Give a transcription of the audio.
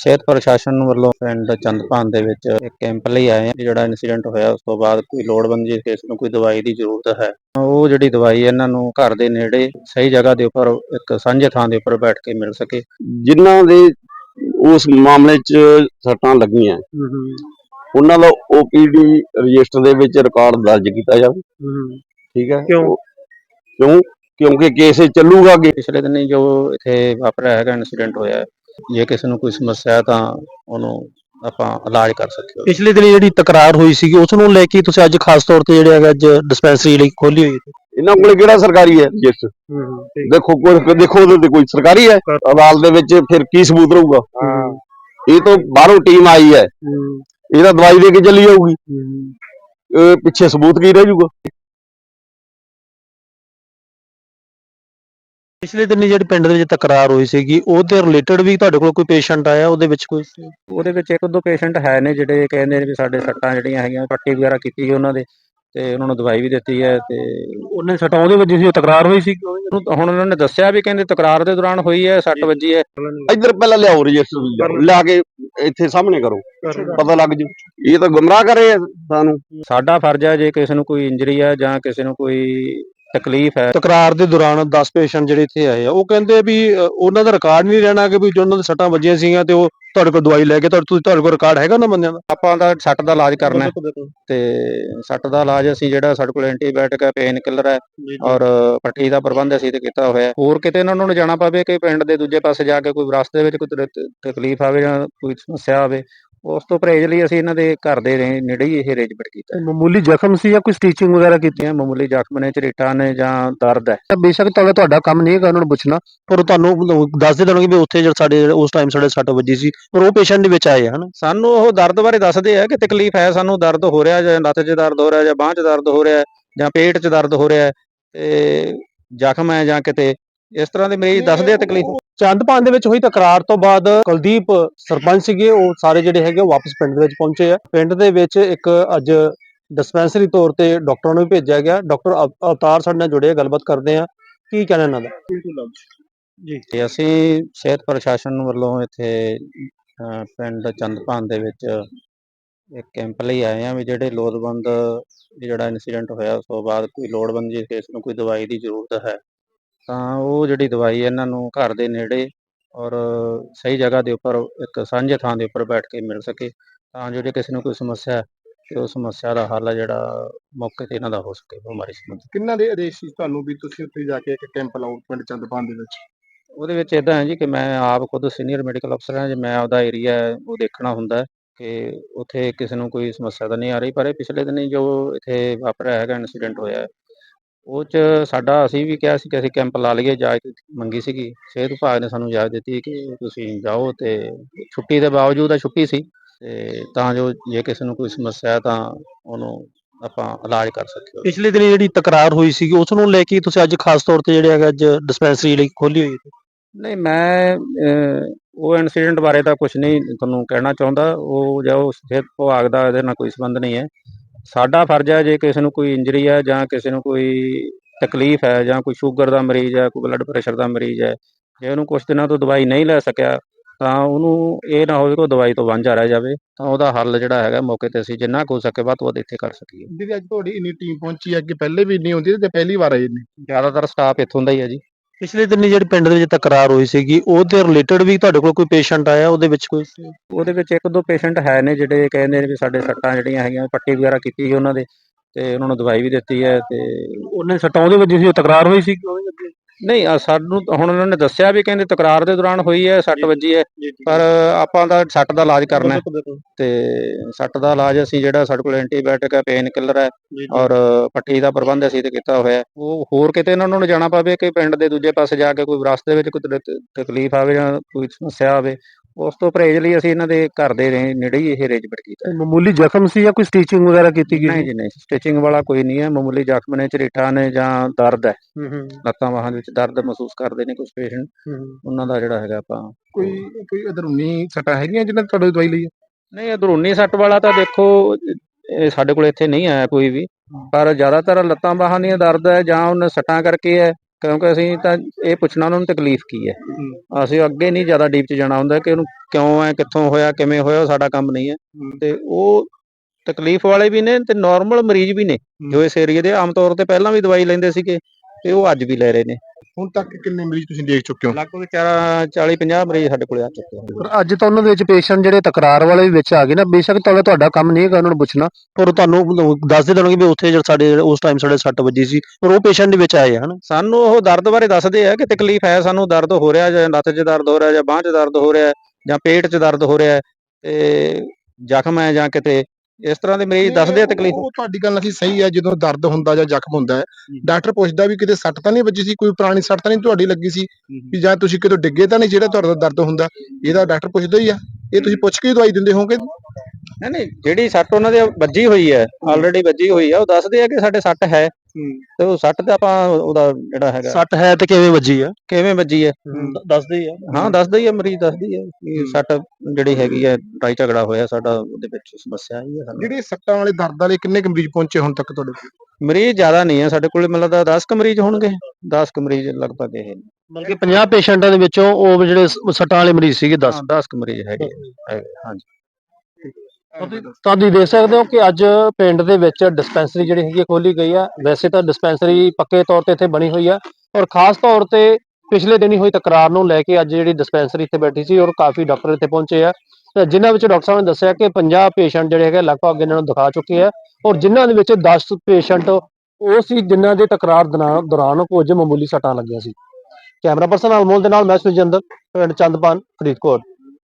ਸਿਹਤ ਪ੍ਰਸ਼ਾਸਨ ਵੱਲੋਂ ਪਿੰਡ ਚੰਦਪਾਨ ਦੇ ਵਿੱਚ ਇੱਕ ਕੈਂਪ ਲਈ ਆਏ ਹਾਂ। ਜਿਹੜਾ ਇਨਸੀਡੈਂਟ ਹੋਇਆ ਉਸ ਤੋਂ ਬਾਅਦ ਕੋਈ ਲੋੜਵੰਦ ਜੇ ਕੇਸ ਨੂੰ ਕੋਈ ਦਵਾਈ ਦੀ ਜ਼ਰੂਰਤ ਹੈ। ਉਹ ਜਿਹੜੀ ਦਵਾਈ ਇਹਨਾਂ ਨੂੰ ਘਰ ਦੇ ਨੇੜੇ ਸਹੀ ਜਗ੍ਹਾ ਦੇ ਉੱਪਰ ਇੱਕ ਸਾਂਝੇ ਥਾਂ ਦੇ ਉੱਪਰ ਬੈਠ ਕੇ ਮਿਲ ਸਕੇ। ਜਿਨ੍ਹਾਂ ਦੇ ਉਸ ਮਾਮਲੇ 'ਚ ਸੱਟਾਂ ਲੱਗੀਆਂ। ਉਹਨਾਂ ਦਾ ਓਪੀਡੀ ਰਜਿਸਟਰ ਦੇ ਵਿੱਚ ਰਿਕਾਰਡ ਦਰਜ ਕੀਤਾ ਜਾਵੇ। ਠੀਕ ਹੈ? ਕਿਉਂ? ਕਿਉਂ? ਕਿਉਂਕਿ ਕੇਸ ਚੱਲੂਗਾ ਅੱਗੇ। ਪਿਛਲੇ ਦਿਨੀ ਜੋ ਇੱਥੇ ਵਾਪਰਿਆ ਹੈਗਾ ਇਨਸੀਡੈਂਟ ਹੋਇਆ ਹੈ, ਜੇ ਕਿਸੇ ਨੂੰ ਕੋਈ ਸਮੱਸਿਆ ਹੈ ਤਾਂ ਉਹਨੂੰ ਆਪਾਂ ਇਲਾਜ ਕਰ ਸਕੀਏ ਪਿਛਲੇ ਦਿਨ ਜਿਹੜੀ ਤਕਰਾਰ ਹੋਈ ਸੀਗੀ ਉਸ ਨੂੰ ਲੈ ਕੇ ਤੁਸੀਂ ਅੱਜ ਖਾਸ ਤੌਰ ਤੇ ਜਿਹੜੇ ਹੈਗਾ ਅੱਜ ਡਿਸਪੈਂਸਰੀ ਲਈ ਖੋਲੀ ਹੋਈ ਹੈ। ਇਹਨਾਂ ਕੋਲੇ ਕਿਹੜਾ ਸਰਕਾਰੀ ਹੈ? ਰਜਿਸਟਰ ਦੇਖੋ ਕੋਈ ਦੇਖੋ ਉਹਦੇ ਤੇ ਕੋਈ ਸਰਕਾਰੀ ਹੈ? ਅਦਾਲਤ ਦੇ ਵਿੱਚ ਫਿਰ ਕੀ ਸਬੂਤ ਰਹੂਗਾ? ਇਹ ਤਾਂ ਬਾਹਰੋਂ ਟੀਮ ਆਈ ਹੈ। ਇਹਦਾ ਦਵਾਈ ਦੇ ਕੇ ਚੱਲੀ ਜਾਊਗੀ। ਇਹ ਪਿੱਛੇ ਸਬੂਤ ਕੀ ਰਹਿ ਜਾਊਗਾ? ਪਿਛਲੇ ਦਿਨ ਜਿਹੜੀ ਪਿੰਡ ਦੇ ਵਿੱਚ ਤਕਰਾਰ ਹੋਈ ਸੀਗੀ ਉਹਦੇ ਰਿਲੇਟਡ ਵੀ ਤੁਹਾਡੇ ਕੋਲ ਕੋਈ ਪੇਸ਼ੈਂਟ ਆਇਆ ਉਹਦੇ ਵਿੱਚ ਕੋਈ ਉਹਦੇ ਵਿੱਚ ਇੱਕ ਦੋ ਪੇਸ਼ੈਂਟ ਹੈ ਨੇ ਜਿਹੜੇ ਕਹਿੰਦੇ ਨੇ ਵੀ ਸਾਡੇ ਸੱਟਾਂ ਜਿਹੜੀਆਂ ਹੈਗੀਆਂ ਪੱਟੀ ਵਗੈਰਾ ਕੀਤੀ ਹੈ ਉਹਨਾਂ ਦੇ ਤੇ ਉਹਨਾਂ ਨੂੰ ਦਵਾਈ ਵੀ ਦਿੱਤੀ ਹੈ ਤੇ ਉਹਨੇ ਸਟਾਉ ਦੇ ਵਿੱਚ ਸੀ ਤਕਰਾਰ ਹੋਈ ਸੀ। ਹੁਣ ਉਹਨਾਂ ਨੇ ਦੱਸਿਆ ਵੀ ਕਹਿੰਦੇ ਤਕਰਾਰ ਦੇ ਦੌਰਾਨ ਹੋਈ ਹੈ ਸੱਟ ਵੱਜੀ ਹੈ। ਇੱਧਰ ਪਹਿਲਾਂ ਲਿਆਓ ਰਜਿਸਟਰ ਲਿਆ ਕੇ ਇੱਥੇ ਸਾਹਮਣੇ ਕਰੋ ਪਤਾ ਲੱਗ ਜੂ। ਇਹ ਤਾਂ ਗੁੰਮਰਾਹ ਕਰ ਸਾਨੂੰ। ਸਾਡਾ ਫਰਜ਼ ਹੈ ਜੇ ਕਿਸੇ ਨੂੰ ਕੋਈ ਇੰਜਰੀ ਹੈ ਜਾਂ ਕਿਸੇ ਨੂੰ ਕੋਈ ਤਕਲੀਫ ਹੈ। ਤਕਰਾਰ ਦੇ ਦੌਰਾਨ 10 ਪੇਸ਼ੈਂਟ ਜਿਹੜੇ ਇੱਥੇ ਆਏ ਆ ਉਹ ਕਹਿੰਦੇ ਵੀ ਅ, ਉਹਨਾਂ ਦਾ ਰਿਕਾਰਡ ਨਹੀਂ ਰਹਿਣਾ ਕਿ ਵੀ ਜੋ ਉਹਨਾਂ ਦੇ ਸੱਟਾਂ ਵੱਜੀਆਂ ਸੀਗੀਆਂ ਤੇ ਉਹ ਤੁਹਾਡੇ ਕੋਲ ਦਵਾਈ ਲੈ ਕੇ ਤੁਹਾਡੇ ਤੁਸੀਂ ਤੁਹਾਡੇ ਕੋਲ ਰਿਕਾਰਡ ਹੈਗਾ ਨਾ ਬੰਦਿਆਂ ਦਾ? ਆਪਾਂ ਦਾ ਸੱਟ ਦਾ ਇਲਾਜ ਕਰਨਾ ਹੈ। ਤੇ ਸੱਟ ਦਾ ਇਲਾਜ ਅਸੀਂ ਜਿਹੜਾ ਸਾਡੇ ਕੋਲ ਐਂਟੀਬਾਇਓਟਿਕ ਹੈ ਪੇਨ ਕਿਲਰ ਹੈ ਔਰ ਪੱਟੀ ਦਾ ਪ੍ਰਬੰਧ ਅਸੀਂ ਤੇ ਕੀਤਾ ਹੋਇਆ ਹੈ। ਹੋਰ ਕਿਤੇ ਨਾ ਉਹਨਾਂ ਨੂੰ ਜਾਣਾ ਪਵੇ ਕਿ ਪਿੰਡ ਦੇ ਦੂਜੇ ਪਾਸੇ ਜਾ ਕੇ ਕੋਈ ਰਸਤੇ ਵਿੱਚ ਕੋਈ ਤਰ- ਤਕਲੀਫ ਆਵੇ ਜਾਂ ਕੋਈ ਸਮੱਸਿਆ ਆਵੇ ਉਸ ਤੋਂ ਪਰਹੇਜ਼ ਲਈ ਅਸੀਂ ਇਹਨਾਂ ਦੇ ਘਰ ਦੇ ਨੇ- ਨੇੜੇ ਹੀ ਇਹ ਅਰੇਂਜਮੈਂਟ ਕੀਤਾ। ਹੈ ਮਾਮੂਲੀ ਜ਼ਖਮ ਸੀ ਜਾਂ ਕੋਈ ਸਟੀਚਿੰਗ ਵਗੈਰਾ ਕੀਤੀ ਇਹ ਮਾਮੂਲੀ ਜ਼ਖਮ ਨੇ ਝਰੀਟਾਂ ਨੇ ਜਾਂ ਦਰਦ ਹੈ। ਤਾਂ ਬੇਸ਼ੱਕ ਤੁਹਾਡਾ ਤੁਹਾਡਾ ਕੰਮ ਨਹੀਂ ਹੈਗਾ ਉਹਨਾਂ ਨੂੰ ਪੁੱਛਣਾ। ਪਰ ਤੁਹਾਨੂੰ ਮਤਲਬ ਦੱਸਦੇ ਤੁਹਾਨੂੰ ਵੀ ਉੱਥੇ ਜਿਹੜਾ ਸਾਡੇ ਉਸ ਟਾਈਮ ਸਾਡੇ ਸੱਟ ਵੱਜੀ ਸੀ। ਪਰ ਉਹ ਪੇਸ਼ੈਂਟ ਦੇ ਵਿੱਚ ਆਏ ਆ ਹਨਾ? ਸਾਨੂੰ ਉਹ ਦਰਦ ਬਾਰੇ ਦੱਸਦੇ ਆ ਕਿ ਤਕਲੀਫ ਹੈ ਸਾਨੂੰ ਦਰਦ ਹੋ ਰਿਹਾ ਜਾਂ ਲੱਤ 'ਚ ਦਰਦ ਹੋ ਰਿਹਾ ਜਾਂ ਬਾਂਹ 'ਚ ਦਰਦ ਹੋ ਰਿਹਾ ਜਾਂ ਪੇਟ 'ਚ ਦਰਦ ਹੋ ਰਿਹਾ ਤੇ ਜ਼ਖਮ ਹੈ ਜਾਂ ਕਿਤੇ। ਇਸ ਤਰ੍ਹਾਂ ਦੇ ਮਰੀਜ਼ ਦੱਸਦੇ ਆ ਤਕਲੀਫ। ਚੰਦਪਾਨ ਦੇ ਵਿੱਚ ਹੋਈ ਤਕਰਾਰ ਤੋਂ ਬਾਅਦ ਕੁਲਦੀਪ ਸਰਪੰਚ ਸੀਗੇ ਉਹ ਸਾਰੇ ਜਿਹੜੇ ਹੈਗੇ ਉਹ ਵਾਪਸ ਪਿੰਡ ਦੇ ਵਿੱਚ ਪਹੁੰਚੇ ਆ। ਪਿੰਡ ਦੇ ਵਿੱਚ ਇੱਕ ਅੱਜ ਡਿਸਪੈਂਸਰੀ ਤੌਰ ਤੇ ਡਾਕਟਰਾਂ ਨੂੰ ਭੇਜਿਆ ਗਿਆ। ਡਾਕਟਰ ਅਵ- ਅਵਤਾਰ ਸਾਡੇ ਨਾਲ ਜੁੜੇ ਆ ਗੱਲਬਾਤ ਕਰਦੇ ਆ। ਕੀ ਕਹਿਣਾ ਇਹਨਾਂ ਦਾ? ਤੇ ਅਸੀਂ ਸਿਹਤ ਪ੍ਰਸ਼ਾਸਨ ਵੱਲੋਂ ਇੱਥੇ ਪਿੰਡ ਚੰਦਪਾਨ ਦੇ ਵਿੱਚ ਇੱਕ ਕੈਂਪ ਲਈ ਆਏ ਆ ਵੀ ਜਿਹੜੇ ਲੋੜਵੰਦ ਜਿਹੜਾ ਇਨਸੀਡੈਂਟ ਹੋਇਆ ਉਸ ਤੋਂ ਬਾਅਦ ਕੋਈ ਲੋੜਵੰਦ ਜੇ ਕੇਸ ਨੂੰ ਕੋਈ ਦਵਾਈ ਦੀ ਜ਼ਰੂਰਤ ਹੈ ਤਾਂ ਉਹ ਜਿਹੜੀ ਦਵਾਈ ਇਹਨਾਂ ਨੂੰ ਘਰ ਦੇ ਨੇੜੇ ਔਰ ਸਹੀ ਜਗ੍ਹਾ ਦੇ ਉੱਪਰ ਇੱਕ ਸਾਂਝੇ ਥਾਂ ਦੇ ਉੱਪਰ ਬੈਠ ਕੇ ਮਿਲ ਸਕੇ ਤਾਂ ਜੋ ਜੇ ਕਿਸੇ ਨੂੰ ਕੋਈ ਸਮੱਸਿਆ ਹੈ ਤੇ ਉਹ ਸਮੱਸਿਆ ਦਾ ਹੱਲ ਹੈ ਜਿਹੜਾ ਮੌਕੇ ਤੇ ਇਹਨਾਂ ਦਾ ਹੋ ਸਕੇ ਬਿਮਾਰੀ ਸੰਬੰਧੀ। ਕਿੰਨਾ ਦੇ ਆਦੇਸ਼ ਸੀ ਤੁਹਾਨੂੰ ਵੀ ਤੁਸੀਂ ਉੱਥੇ ਜਾ ਕੇ ਇੱਕ ਕੈਂਪ ਲਾਓ ਪਿੰਡ ਚੰਦਪਾਨ ਦੇ ਵਿੱਚ? ਉਹਦੇ ਵਿੱਚ ਇਦਾਂ ਹੈ ਜੀ ਕਿ ਮੈਂ ਆਪ ਖੁਦ ਸੀਨੀਅਰ ਮੈਡੀਕਲ ਅਫਸਰ ਹਾਂ ਜੇ ਮੈਂ ਆਪਦਾ ਏਰੀਆ ਉਹ ਦੇਖਣਾ ਹੁੰਦਾ ਕਿ ਉੱਥੇ ਕਿਸੇ ਨੂੰ ਕੋਈ ਸਮੱਸਿਆ ਤਾਂ ਨਹੀਂ ਆ ਰਹੀ ਪਰ ਇਹ ਪਿਛਲੇ ਦਿਨੀ ਜੋ ਇੱਥੇ ਵਾਪਰਿਆ ਹੈਗਾ ਇਨਸੀਡੈਂਟ ਹੋਇਆ ਹੈ, ਉਹ ਚ ਸਾਡਾ ਅਸੀਂ ਵੀ ਕਿਹਾ ਸੀ ਕਿ ਅਸੀਂ ਕੈਂਪ ਲਾ ਲਈਏ ਇਜਾਜ਼ਤ ਮੰਗੀ ਸੀਗੀ। ਸਿਹਤ ਵਿਭਾਗ ਨੇ ਸਾਨੂੰ ਇਜਾਜ਼ਤ ਦਿੱਤੀ ਕਿ ਤੁਸੀਂ ਜਾਓ ਤੇ ਛੁੱਟੀ ਦੇ ਬਾਵਜੂਦ ਆ ਛੁੱਟੀ ਸੀ ਤੇ ਤਾਂ ਜੋ ਜੇ ਕਿਸੇ ਨੂੰ ਕੋਈ ਸਮੱਸਿਆ ਹੈ ਤਾਂ ਉਹਨੂੰ ਆਪਾਂ ਇਲਾਜ ਕਰ ਸਕੀਏ। ਪਿਛਲੇ ਦਿਨ ਜਿਹੜੀ ਤਕਰਾਰ ਹੋਈ ਸੀਗੀ ਉਸ ਨੂੰ ਲੈ ਕੇ ਤੁਸੀਂ ਅੱਜ ਖਾਸ ਤੌਰ ਤੇ ਜਿਹੜੇ ਹੈਗਾ ਅੱਜ ਡਿਸਪੈਂਸਰੀ ਲਈ ਖੋਲੀ ਹੋਈ ਹੈ? ਨਹੀਂ ਮੈਂ ਅਹ, ਉਹ ਇਨਸੀਡੈਂਟ ਬਾਰੇ ਤਾਂ ਕੁਝ ਨਹੀਂ ਤੁਹਾਨੂੰ ਕਹਿਣਾ ਚਾਹੁੰਦਾ। ਉਹ ਜੋ ਸਿਹਤ ਵਿਭਾਗ ਦਾ ਇਹਦੇ ਨਾਲ ਕੋਈ ਸੰਬੰਧ ਨਹੀਂ ਹੈ। ਸਾਡਾ ਫਰਜ਼ ਹੈ ਜੇ ਕਿਸੇ ਨੂੰ ਕੋਈ ਇੰਜਰੀ ਹੈ ਜਾਂ ਕਿਸੇ ਨੂੰ ਕੋਈ ਤਕਲੀਫ ਹੈ ਜਾਂ ਕੋਈ ਸ਼ੂਗਰ ਦਾ ਮਰੀਜ਼ ਹੈ ਕੋਈ ਬਲੱਡ ਪ੍ਰੈਸ਼ਰ ਦਾ ਮਰੀਜ਼ ਹੈ ਜੇ ਉਹਨੂੰ ਕੁਝ ਦਿਨਾਂ ਤੋਂ ਦਵਾਈ ਨਹੀਂ ਲੈ ਸਕਿਆ ਤਾਂ ਉਹਨੂੰ ਇਹ ਨਾ ਹੋਵੇ ਕਿ ਉਹ ਦਵਾਈ ਤੋਂ ਵਾਂਝਾ ਰਹਿ ਜਾਵੇ ਤਾਂ ਉਹਦਾ ਹੱਲ ਜਿਹੜਾ ਹੈਗਾ ਮੌਕੇ ਤੇ ਅਸੀਂ ਜਿੰਨਾ ਕੁ ਹੋ ਸਕੇ ਵੱਧ ਤੋਂ ਵੱਧ ਇੱਥੇ ਕਰ ਸਕੀਏ। ਦੀਦੀ ਅੱਜ ਤੁਹਾਡੀ ਇੰਨੀ ਟੀਮ ਪਹੁੰਚੀ ਹੈ ਕਿ ਪਹਿਲੇ ਵੀ ਨਹੀਂ ਹੁੰਦੀ ਤੇ ਪਹਿਲੀ ਵਾਰ ਆਈ ਨੇ ਜ਼ਿਆਦਾਤਰ ਸਟਾਫ ਇੱਥੋਂ ਦਾ ਹੀ ਹੈ ਜੀ। ਪਿਛਲੇ ਦਿਨ ਜਿਹੜੀ ਪਿੰਡ ਦੇ ਵਿੱਚ ਤਕਰਾਰ ਹੋਈ ਸੀਗੀ, ਉਹਦੇ ਰਿਲੇਟਡ ਵੀ ਤੁਹਾਡੇ ਕੋਲ ਕੋਈ ਪੇਸ਼ੈਂਟ ਆਇਆ ਉਹਦੇ ਵਿੱਚ ਕੋਈ? ਉਹਦੇ ਵਿੱਚ ਇੱਕ ਦੋ ਪੇਸ਼ੈਂਟ ਹੈ ਨੇ ਜਿਹੜੇ ਕਹਿੰਦੇ ਨੇ ਵੀ ਸਾਡੇ ਸੱਟਾਂ ਜਿਹੜੀਆਂ ਹੈਗੀਆਂ ਪੱਟੀ ਵਗੈਰਾ ਕੀਤੀ ਸੀ ਉਹਨਾਂ ਦੇ ਤੇ ਉਹਨਾਂ ਨੂੰ ਦਵਾਈ ਵੀ ਦਿੱਤੀ ਹੈ ਤੇ ਉਹਨੇ ਸੱਟਾਂ ਉਹਦੇ ਵਿੱਚ ਸੀ ਤਕਰਾਰ ਹੋਈ ਸੀ ਨਹੀਂ ਅ, ਸਾਨੂੰ ਤਾਂ ਹੁਣ ਉਹਨਾਂ ਨੇ ਦੱਸਿਆ ਵੀ ਕਹਿੰਦੇ ਤਕਰਾਰ ਦੇ ਦੌਰਾਨ ਹੋਈ ਹੈ ਸੱਟ ਵੱਜੀ ਹੈ। ਪਰ ਆਪਾਂ ਦਾ ਸੱਟ ਦਾ ਇਲਾਜ ਕਰਨਾ ਹੈ। ਤੇ ਸੱਟ ਦਾ ਇਲਾਜ ਅਸੀਂ ਜਿਹੜਾ ਸਾਡੇ ਕੋਲ ਐਂਟੀਬਾਇਓਟਿਕ ਹੈ ਪੇਨ ਕਿਲਰ ਹੈ ਔਰ ਪੱਟੀ ਦਾ ਪ੍ਰਬੰਧ ਅਸੀਂ ਤੇ ਕੀਤਾ ਹੋਇਆ ਹੈ। ਉਹ ਹੋਰ ਕਿਤੇ ਨਾ ਉਹਨਾਂ ਨੂੰ ਜਾਣਾ ਪਵੇ ਕਿ ਪਿੰਡ ਦੇ ਦੂਜੇ ਪਾਸੇ ਜਾ ਕੇ ਕੋਈ ਰਸਤੇ ਵਿੱਚ ਕੋਈ ਤਕਲੀਫ ਆਵੇ ਜਾਂ ਕੋਈ ਸਮੱਸਿਆ ਆਵੇ ਉਸ ਤੋਂ ਪਰਹੇਜ਼ ਲਈ ਅਸੀਂ ਇਹਨਾਂ ਦੇ ਘਰ ਦੇ ਨੇੜੇ ਹੀ ਇਹ ਅਰੇਂਜਮੈਂਟ ਕੀਤਾ ਹੈ। ਮਾਮੂਲੀ ਜ਼ਖਮ ਸੀ ਜਾਂ ਕੋਈ ਸਟੀਚਿੰਗ ਵਗੈਰਾ ਕੀਤੀ ਗਈ ਨਹੀਂ ਜੀ ਨਹੀਂ ਸਟਿਚਿੰਗ ਵਾਲਾ ਕੋਈ ਨਹੀਂ ਹੈ। ਮਾਮੂਲੀ ਜ਼ਖਮ ਨੇ ਝਰੀਟਾਂ ਨੇ ਜਾਂ ਦਰਦ ਹੈ। ਲੱਤਾਂ ਬਾਹਾਂ ਦੇ ਵਿੱਚ ਦਰਦ ਮਹਿਸੂਸ ਕਰਦੇ ਨੇ ਕੁਝ ਪੇਸ਼ੈਂਟ ਉਹਨਾਂ ਦਾ ਜਿਹੜਾ ਹੈਗਾ ਆਪਾਂ ਕੋਈ ਕੋਈ ਅਦਰੂਨੀ ਸੱਟਾਂ ਹੈਗੀਆਂ ਜਿਨ੍ਹਾਂ ਤੋਂ ਤੁਹਾਡੀ ਦਵਾਈ ਲਈ ਹੈ? ਨਹੀਂ ਅੰਦਰੂਨੀ ਸੱਟ ਵਾਲਾ ਤਾਂ ਦੇਖੋ ਇਹ ਸਾਡੇ ਕੋਲ ਇੱਥੇ ਨਹੀਂ ਆਇਆ ਕੋਈ ਵੀ। ਪਰ ਜ਼ਿਆਦਾਤਰ ਲੱਤਾਂ ਬਾਹਾਂ ਦੀਆਂ ਦਰਦ ਹੈ ਜਾਂ ਉਹਨਾਂ ਸੱਟਾਂ ਕਰਕੇ ਹੈ। ਕਿਉਂਕਿ ਅਸੀਂ ਤਾਂ ਇਹ ਪੁੱਛਣਾ ਉਹਨਾਂ ਨੂੰ ਤਕਲੀਫ ਕੀ ਹੈ। ਅਸੀਂ ਅੱਗੇ ਨਹੀਂ ਜ਼ਿਆਦਾ ਡੀਪ ਚ ਜਾਣਾ ਹੁੰਦਾ ਕਿ ਉਹਨੂੰ ਕਿਉਂ ਹੈ ਕਿੱਥੋਂ ਹੋਇਆ ਕਿਵੇਂ ਹੋਇਆ ਉਹ ਸਾਡਾ ਕੰਮ ਨਹੀਂ ਹੈ। ਤੇ ਉਹ ਤਕਲੀਫ ਵਾਲੇ ਵੀ ਨੇ ਤੇ ਨਾਰਮਲ ਮਰੀਜ਼ ਵੀ ਨੇ ਜੋ ਇਸ ਏਰੀਏ ਦੇ ਆਮ ਤੌਰ ਤੇ ਪਹਿਲਾਂ ਵੀ ਦਵਾਈ ਲੈਂਦੇ ਸੀਗੇ ਤੇ ਉਹ ਅੱਜ ਵੀ ਲੈ ਰਹੇ ਨੇ। ਹੁਣ ਤੱਕ ਕਿੰਨੇ ਮਰੀਜ਼ ਤੁਸੀਂ ਦੇਖ ਚੁੱਕੇ ਹੋ? ਲਗਭਗ 40 50 ਮਰੀਜ਼ ਸਾਡੇ ਕੋਲੇ ਆ ਚੁੱਕੇ ਹਨ ਪਰ ਅੱਜ ਤਾਂ ਉਹਨਾਂ ਦੇ ਵਿੱਚ ਪੇਸ਼ੈਂਟ ਜਿਹੜੇ ਤਕਰਾਰ ਵਾਲੇ ਵੀ ਵਿੱਚ ਆ ਗਏ ਨਾ ਬੇਸ਼ੱਕ ਤੁਹਾਡਾ ਤੁਹਾਡਾ ਕੰਮ ਨਹੀਂ ਹੈਗਾ ਉਹਨਾਂ ਨੂੰ ਪੁੱਛਣਾ। ਪਰ ਤੁਹਾਨੂੰ ਦੱਸਦੇ ਦੇਣਗੇ ਵੀ ਉੱਥੇ ਜਿਹੜੇ ਸਾਡੇ ਉਸ ਟਾਈਮ ਸਾਡੇ ਸੱਟ ਵੱਜੀ ਸੀ ਪਰ ਉਹ ਪੇਸ਼ੈਂਟ ਦੇ ਵਿੱਚ ਆਏ ਹਨਾ। ਸਾਨੂੰ ਉਹ ਦਰਦ ਬਾਰੇ ਦੱਸਦੇ ਆ ਕਿ ਤਕਲੀਫ ਹੈ ਸਾਨੂੰ ਦਰਦ ਹੋ ਰਿਹਾ ਜਾਂ ਲੱਤ 'ਚ ਦਰਦ ਹੋ ਰਿਹਾ ਜਾਂ ਬਾਂਹ 'ਚ ਦਰਦ ਹੋ ਰਿਹਾ ਜਾਂ ਪੇਟ 'ਚ ਦਰਦ ਹੋ ਰਿਹਾ ਤੇ ਜ਼ਖਮ ਹੈ ਜਾਂ ਕਿਤੇ ਇਸ ਤਰ੍ਹਾਂ ਦੇ ਮਰੀਜ਼ ਦੱਸਦੇ ਆ ਤਕਲੀਫ? ਉਹ ਤੁਹਾਡੀ ਗੱਲ ਅਸੀਂ ਸਹੀ ਹੈ ਜਦੋਂ ਦਰਦ ਹੁੰਦਾ ਜਾਂ ਜ਼ਖਮ ਹੁੰਦਾ ਹੈ। ਡਾਕਟਰ ਪੁੱਛਦਾ ਵੀ ਕਿਤੇ ਸੱਟ ਤਾਂ ਨਹੀਂ ਵੱਜੀ ਸੀ? ਕੋਈ ਪੁਰਾਣੀ ਸੱਟ ਤਾਂ ਨਹੀਂ ਤੁਹਾਡੀ ਲੱਗੀ ਸੀ? ਵੀ ਜਾਂ ਤੁਸੀਂ ਕਿਤੋਂ ਡਿੱਗੇ ਤਾਂ ਨਹੀਂ ਜਿਹੜਾ ਤੁਹਾਡਾ ਦਰਦ ਹੁੰਦਾ? ਇਹਦਾ ਡਾਕਟਰ ਪੁੱਛਦਾ ਹੀ ਆ। ਇਹ ਤੁਸੀਂ ਪੁੱਛ ਕੇ ਦਵਾਈ ਦਿੰਦੇ ਹੋਗੇ ਨਹੀਂ ਨਹੀਂ ਜਿਹੜੀ ਸੱਟ ਉਹਨਾਂ ਦੇ ਵੱਜੀ ਹੋਈ ਹੈ ਆਲਰੇਡੀ ਵੱਜੀ ਹੋਈ ਹੈ ਉਹ ਦੱਸਦੇ ਆ ਕਿ ਸਾਡੇ ਸੱਟ ਹੈ। ਤੇ ਉਹ ਸੱਟ ਤੇ ਆਪਾਂ ਉਹਦਾ ਜਿਹੜਾ ਹੈਗਾ। ਸੱਟ ਹੈ ਤੇ ਕਿਵੇਂ ਵੱਜੀ ਆ? ਕਿਵੇਂ ਵੱਜੀ ਹੈ ਦੱਸਦੇ ਆ। ਹਾਂ ਦੱਸਦਾ ਹੀ ਹੈ ਮਰੀਜ਼ ਦੱਸਦੀ ਹੈ ਕਿ ਸੱਟ ਜਿਹੜੀ ਹੈਗੀ ਹੈ ਲੜਾਈ ਝਗੜਾ ਹੋਇਆ ਸਾਡਾ ਉਹਦੇ ਵਿੱਚ ਸਮੱਸਿਆ ਆਈ ਹੈ ਸਾਨੂੰ। ਜਿਹੜੇ ਸੱਟਾਂ ਵਾਲੇ ਦਰਦ ਵਾਲੇ ਕਿੰਨੇ ਕੁ ਮਰੀਜ਼ ਪਹੁੰਚੇ ਹੁਣ ਤੱਕ ਤੁਹਾਡੇ ਕੋਲ? ਮਰੀਜ਼ ਜ਼ਿਆਦਾ ਨਹੀਂ ਹੈ ਸਾਡੇ ਕੋਲ ਮਤਲਬ ਦਾ 10 ਕ ਮਰੀਜ਼ ਹੋਣਗੇ। 10 ਕ ਮਰੀਜ਼ ਲਗਭਗ ਇਹ। ਮਤਲਬ ਕਿ 50 ਪੇਸ਼ੈਂਟਾਂ ਦੇ ਵਿੱਚੋਂ ਉਹ ਜਿਹੜੇ ਸੱਟਾਂ ਵਾਲੇ ਮਰੀਜ਼ ਸੀਗੇ 10 ਹਾਂ 10 ਕ ਮਰੀਜ਼ ਹੈਗੇ ਆ, ਹੈਗੇ, ਹਾਂਜੀ। ਤਾਂ ਤੁਸੀਂ ਦੇਖ ਸਕਦੇ ਹੋ ਕਿ ਅੱਜ ਪਿੰਡ ਦੇ ਵਿੱਚ ਡਿਸਪੈਂਸਰੀ ਜਿਹੜੀ ਹੈਗੀ ਖੋਲੀ ਗਈ ਆ। ਵੈਸੇ ਤਾਂ ਡਿਸਪੈਂਸਰੀ ਪੱਕੇ ਤੌਰ ਤੇ ਇੱਥੇ ਬਣੀ ਹੋਈ ਆ ਔਰ ਖਾਸ ਤੌਰ ਤੇ ਪਿਛਲੇ ਦਿਨੀ ਹੋਈ ਤਕਰਾਰ ਨੂੰ ਲੈ ਕੇ ਅੱਜ ਜਿਹੜੀ ਡਿਸਪੈਂਸਰੀ ਇੱਥੇ ਬੈਠੀ ਸੀ ਔਰ ਕਾਫੀ ਡਾਕਟਰ ਇੱਥੇ ਪਹੁੰਚੇ ਆ। ਜਿਨ੍ਹਾਂ ਵਿੱਚ ਡਾਕਟਰ ਸਾਹਿਬ ਨੇ ਦੱਸਿਆ ਕਿ 50 ਪੇਸ਼ੈਂਟ ਜਿਹੜੇ ਹੈਗੇ ਲਗਭਗ ਇਹਨਾਂ ਨੂੰ ਦਿਖਾ ਚੁੱਕੇ ਆ ਔਰ ਜਿਨ੍ਹਾਂ ਦੇ ਵਿੱਚ 10 ਪੇਸ਼ੈਂਟ ਉਹ ਸੀ ਜਿਨ੍ਹਾਂ ਦੇ ਤਕਰਾਰ ਦੌਰਾਨ- ਕੁਝ ਮਾਮੂਲੀ ਸੱਟਾਂ ਲੱਗੀਆਂ ਸੀ। ਕੈਮਰਾ ਪਰਸਨ ਅਨਮੋਲ ਦੇ ਨਾਲ ਮੈਂ ਸੁਜਿੰਦਰ ਪਿੰਡ ਚੰਦਪਾਨ ਫਰੀਦਕੋਟ।